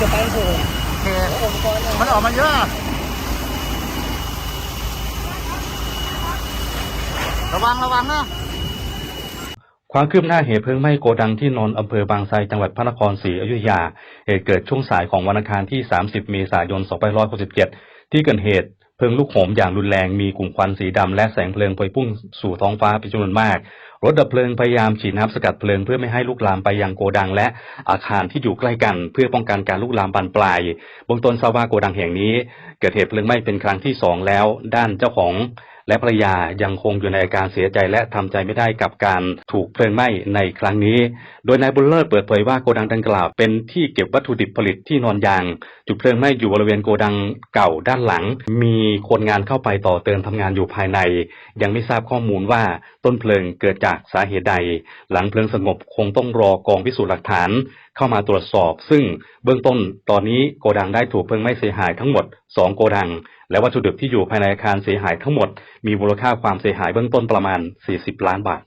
จะไปโผล่โอเคอุปกรณ์มันออกมาเยอะระวังระวังนะ ความคืบหน้าเหตุเพลิงไหม้โกดังที่นนท์อำเภอบางไทรจังหวัดพระนครศรีอยุธยา เหตุเกิดช่วงสายของวันอังคารที่ 30 เมษายน 2567 ที่เกิดเหตุ เพลิงลุกโหมอย่างรุนแรงมีกลุ่มควันสีดำและแสงเพลิงพวยพุ่งสู่ท้องฟ้าเป็นจำนวนมาก รถดับเพลิงพยายามฉีดน้ำสกัดเพลิงเพื่อไม่ให้ลุกลามไปยังโกดังและอาคารที่อยู่ใกล้กัน เพื่อป้องกันการลุกลามบานปลายบงต้นทราบว่าโกดังแห่งนี้ เกิดเหตุเพลิงไหม้เป็นครั้งที่สองแล้ว ด้านเจ้าของ และภรรยายังคงอยู่ในอาการเสียใจและทำใจไม่ได้กับการถูกเพลิงไหม้ในครั้งนี้ โดยนายบุญเลิศเปิดเผยว่าโกดังดังกล่าวเป็นที่เก็บวัตถุดิบผลิตที่นอนยาง จุดเพลิงไหม้อยู่บริเวณโกดังเก่าด้านหลัง มีคนงานเข้าไปต่อเติมทำงานอยู่ภายใน ยังไม่ทราบข้อมูลว่าต้นเพลิงเกิดจากสาเหตุใด หลังเพลิงสงบคงต้องรอกองพิสูจน์หลักฐานเข้ามาตรวจสอบ ซึ่งเบื้องต้นตอนนี้โกดังได้ถูกเพลิงไหม้เสียหายทั้งหมด 2 โกดัง และวัตถุดิบที่อยู่ภายในอาคารเสียหายทั้งหมดมีมูลค่าความเสียหายเบื้องต้นประมาณ 40 ล้านบาท